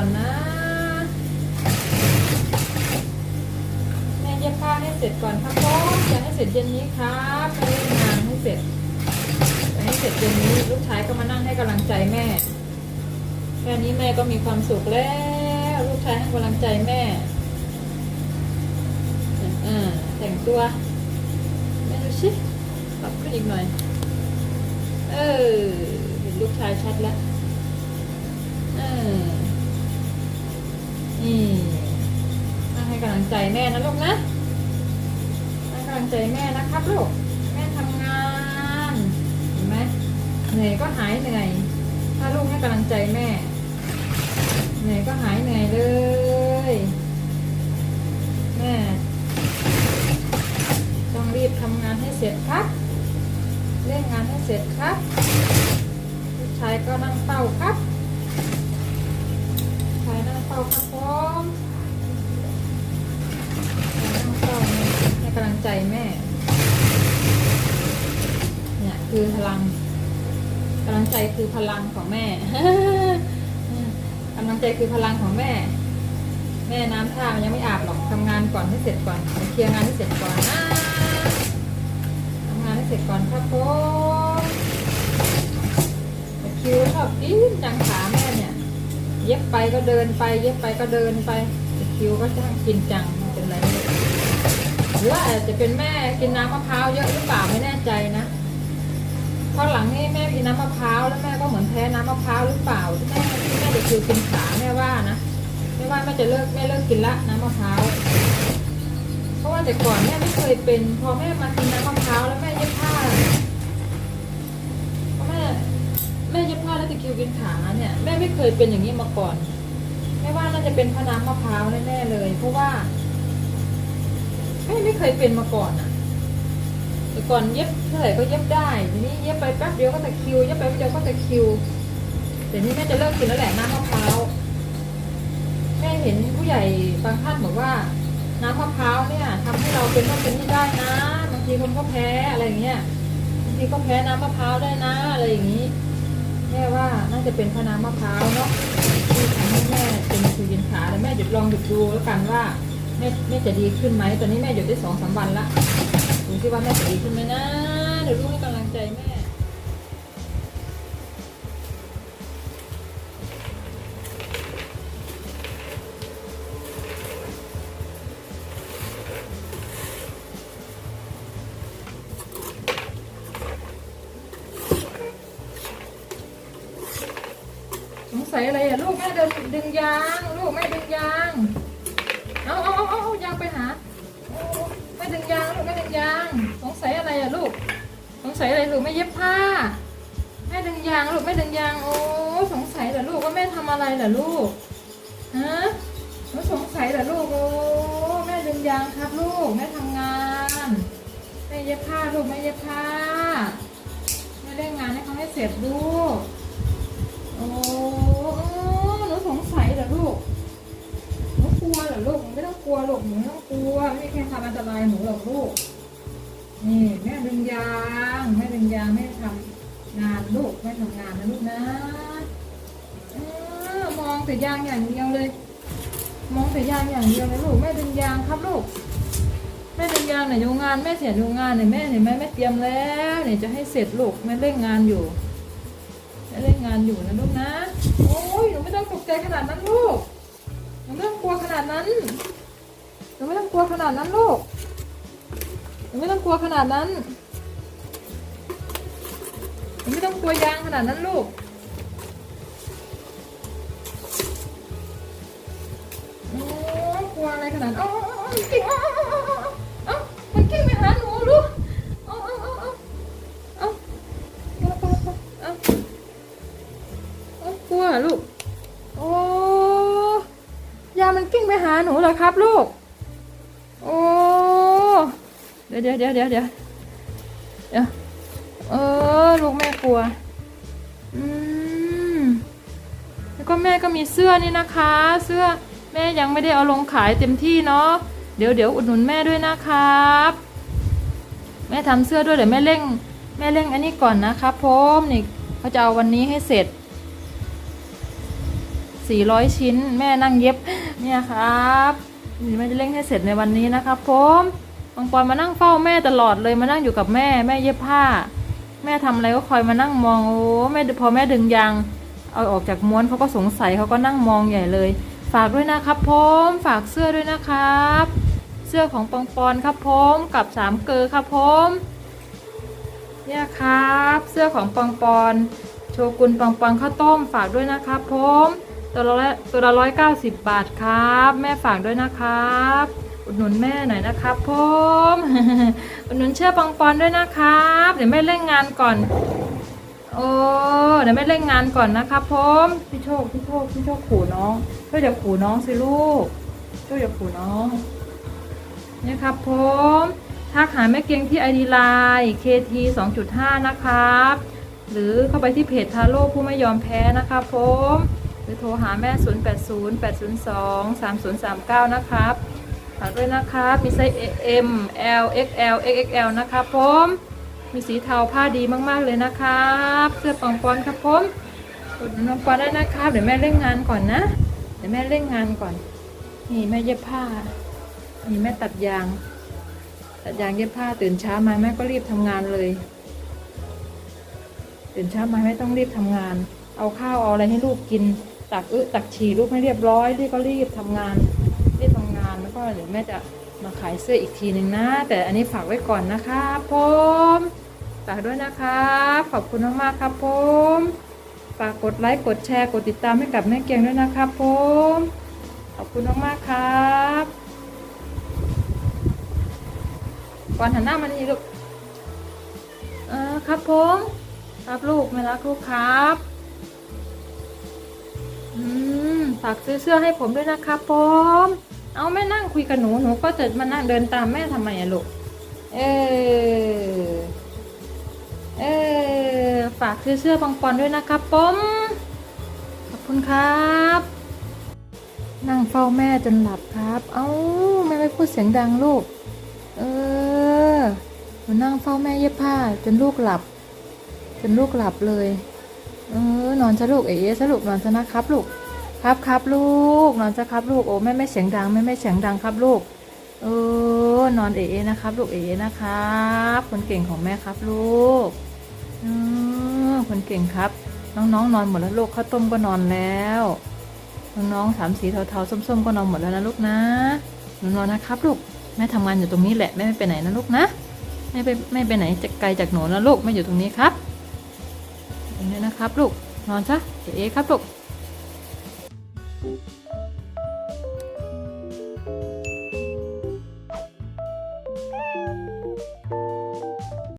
อนนะ แม่เย็บผ้าให้เสร็จก่อนครับผมจะให้เสร็จเย็นนี้ครับแม่เร่งงานให้เสร็จจะให้เสร็จเย็นนี้ลูกชายก็มานั่งให้กำลังใจแม่ แค่นี้แม่ก็มีความสุขแล้ว ลูกชายให้กำลังใจแม่อ่าแต่งตัวแม่ดูชิปรับขึ้นอีกหน่อย เออเห็นลูกชายชัดแล้วเออ นี่มาให้กำลังใจแม่นะลูกนะให้กำลังใจแม่นะครับลูก แม่ทำงาน เห็นไหมเหนื่อยก็หายเหนื่อย ถ้าลูกให้กำลังใจแม่ เหนื่อยก็หายเหนื่อยเลย แม่ต้องรีบทำงานให้เสร็จครับ เร่งงานให้เสร็จครับลูกชายก็นั่งเฝ้าครับายนั่งเฝ้าครับผมน้ำเต้าให้กำลังใจแม่ เนี่ยคือพลังกำลังใจคือพลังของแม่กำลังใจคือพลังของแม่ แม่น้ำท่ามันยังไม่อาบหรอกทำงานก่อนให้เสร็จก่อนเคลียร์งานให้เสร็จก่อนนะทำงานให้เสร็จก่อนครับผมแต่คิวชอบกินจังขาแม่เนี่ย เย็บไปก็เดินไป เย็บไปก็เดินไปคิวก็ช่างกินจังเป็นไรไม่รู้หรือว่าอาจจะเป็นแม่กินน้ำมะพร้าวเยอะหรือเปล่าไม่แน่ใจนะพอหลังนี่แม่กินน้ำมะพร้าวแล้วแม่ก็เหมือนแพ้น้ำมะพร้าวหรือเปล่าแม่ที่แม่เด็กคือกินขาแม่ว่านะแม่ว่าแม่จะเลิกแม่เลิกกินละน้ำมะพร้าวเพราะว่าแต่ก่อนแม่ไม่เคยเป็น พอแม่มากินน้ำมะพร้าวแล้วแม่เย็บผ้าพอแม่แม่เย็บผ้า ตะคริวกินขาเนี่ยแม่ไม่เคยเป็นอย่างนี้มาก่อนแม่ว่าน่าจะเป็นพน้ำมะพร้าวแน่ๆเลย เพราะว่าแม่ไม่เคยเป็นมาก่อนอะแต่ก่อนเย็บเท่าไหร่ก็เย็บได้ทีนี้เย็บไปแป๊บเดียวก็ตะคริวเย็บไปแป๊บเดียวก็ตะคริวแต่นี้แม่จะเลิกกินแล้วแหละน้ำมะพร้าวแม่เห็นผู้ใหญ่บางท่านบอกว่าน้ำมะพร้าวเนี่ยทำให้เราเป็นโรคเป็นนี่ได้นะบางทีคนก็แพ้อะไรอย่างเงี้ยบางทีก็แพ้น้ำมะพร้าวได้นะอะไรอย่างนี้ แม่ว่าน่าจะเป็นพนามะพร้าวเนาะที่ทำให้แม่เป็นคือยินขาแต่แม่หยุดลองหยุดดูแล้วกันว่าแม่แม่จะดีขึ้นไหมตอนนี้แม่หยุดได้สองสามวันละดูที่ว่าแม่จะดีขึ้นไหมนะเดี๋ยวลูกให้กำลังใจแม่ สงสัยอะไรอะลูกแม่เดินดึงยาง ลูกแม่ดึงยางเอาเอาเอาเอาเอายางไปหาแม่ดึงยางลูกแม่ดึงยางสงสัยอะไรอะลูกสงสัยอะไรลูกแม่เย็บผ้าแม่ดึงยางลูกแม่ดึงยางโอ้สงสัยเหรอลูกว่าแม่ทำอะไรเหรอลูกฮะหนูสงสัยเหรอลูกโอ้แม่ดึงยางครับลูกแม่ทำงานแม่เย็บผ้าลูกแม่เย็บผ้าแม่เร่งงานให้เขาให้เสร็จลูก โอ้หนูสงสัยเหรอลูกหนูกลัวเหรอลูกหนูไม่ต้องกลัวลูกหนูไม่ต้องกลัวไม่มีใครทำอันตรายหนูหรอกลูกนี่แม่ดึงยางแม่ดึงยางแม่ทำงานลูกแม่ทำงานนะลูกนะอมองแต่ยางอย่างเดียวเลย มองแต่ยางอย่างเดียวเลยลูกแม่ดึงยางครับลูกแม่ดึงยางเนี่ยโยงานแม่เสร็จโยงานเนี่ยแม่เห็นไหมแม่เตรียมแล้วเนี่ยจะให้เสร็จลูกแม่เร่งงานอยู่ เร่งงานอยู่นะลูกนะ โอ้ยหนูไม่ต้องตกใจขนาดนั้นลูกหนูไม่ต้องกลัวขนาดนั้นหนูไม่ต้องกลัวขนาดนั้นลูกหนูไม่ต้องกลัวขนาดนั้นหนูไม่ต้องกลัวยางขนาดนั้นลูกโอ้กลัวอะไรขนาดนั้นเอ้าเอ้าเอ้ามันกิ้ง เหรอครับลูก โอ้เดี๋ยวเดี๋ยวเดี๋ยวเดี๋ยวเดี๋ยวเออลูกแม่กลัว อืมแล้วก็แม่ก็มีเสื้อนี่นะคะ เสื้อแม่ยังไม่ได้เอาลงขายเต็มที่เนาะเดี๋ยวเดี๋ยวอุดหนุนแม่ด้วยนะครับ แม่ทำเสื้อด้วยเดี๋ยวแม่เร่ง แม่เร่งอันนี้ก่อนนะครับผมนี่เขาจะเอาวันนี้ให้เสร็จ400 ชิ้น แม่นั่งเย็บ เนี่ยครับนี่แม่จะเร่งให้เสร็จในวันนี้นะครับผมปังปอนมานั่งเฝ้าแม่ตลอดเลยมานั่งอยู่กับแม่แม่เย็บผ้า แม่ทำอะไรก็คอยมานั่งมองโอ้แม่พอแม่ดึงยางเอาออกจากม้วนเขาก็สงสัยเขาก็นั่งมองใหญ่เลย ฝากด้วยนะครับผมฝากเสื้อด้วยนะครับ เสื้อของปังปอนครับผมกับสามเกลอครับผมเนี่ยครับ เสื้อของปังปอนโชกุนปังปังข้าวต้มฝากด้วยนะครับผม ตัวละตัวละร้อยเก้าสิบบาทครับ แม่ฝากด้วยนะครับ อุดหนุนแม่หน่อยนะครับผมอุดหนุนเชื่อปังปอนด้วยนะครับ เดี๋ยวแม่เร่งงานก่อน โอ้เดี๋ยวแม่เร่งงานก่อนนะครับผมพี่โชคพี่โชคพี่โชคขู่น้องช่วยอย่าขู่น้องสิลูกช่วยอย่าขู่น้องเนี่ยครับผมทักหาแม่เกียงที่ ID Line KT 2.5 นะครับ หรือเข้าไปที่เพจทาโร่ผู้ไม่ยอมแพ้นะครับผม รือโทรหาแม่ 080 802 3039 นะครับฝากด้วยนะครับมีไซส์ M L XL XXL นะครับผมมีสีเทาผ้าดีมากๆเลยนะครับเสื้อปองปอนครับผมอุดหนุนปองปอนได้นะครับเดี๋ยวแม่เร่งงานก่อนนะ เดี๋ยวแม่เร่งงานก่อน นี่แม่เย็บผ้านี่แม่ตัดยาง ตัดยางเย็บผ้าตื่นเช้ามาแม่ก็รีบทำงานเลย ตื่นเช้ามาไม่ต้องรีบทำงาน เอาข้าวเอาอะไรให้ลูกกิน ตักอึตักฉี่ลูกให้เรียบร้อยรีบก็รีบทำงานรีบทำงานแล้วก็เดี๋ยวแม่จะมาขายเสื้ออีกทีหนึ่งนะ แต่อันนี้ฝากไว้ก่อนนะคะผมฝากด้วยนะครับขอบคุณมากๆครับผมฝากกดไลค์กดแชร์กดติดตามให้กับแม่เกียงด้วยนะครับผมขอบคุณมากๆครับก่อนหันหน้ามานี่ลูกเออครับผมครับลูกไม่รักลูกครับ ฝากซื้อเสื้อให้ผมด้วยนะครับผมเอาแม่นั่งคุยกับหนูหนูก็จะมานั่งเดินตามแม่ทำไมอะลูก เออ เออ ฝากซื้อเสื้อปังปอนด้วยนะครับผมขอบคุณครับนั่งเฝ้าแม่จนหลับครับ เอ้าแม่ไม่พูดเสียงดังลูก เออหนูนั่งเฝ้าแม่เย็บผ้า จนลูกหลับ จนลูกหลับเลย เออนอนซะลูกเอ๋ซะลูกนอนซะนะครับลูก ครับครับลูก นอนซะครับลูกโอ้แม่ไม่เสียงดังแม่ไม่เสียงดังครับลูกเออนอนเอ๋นะครับลูกเอ๋นะครับคนเก่งของแม่ครับลูกเออคนเก่งครับ น้องๆนอนหมดแล้วลูกข้าวต้มก็นอนแล้วน้องๆสามสีเทาๆส้มๆก็นอนหมดแล้วนะลูกนะหนูนอนนะครับลูกแม่ทำงานอยู่ตรงนี้แหละแม่ไม่ไปไหนนะลูกนะไม่ไปไม่ไปไหนจะไกลจากหนูนะลูกแม่อยู่ตรงนี้ครับตรงนี้นะครับ ลูกนอนซะเอ๋ครับลูก Thank you.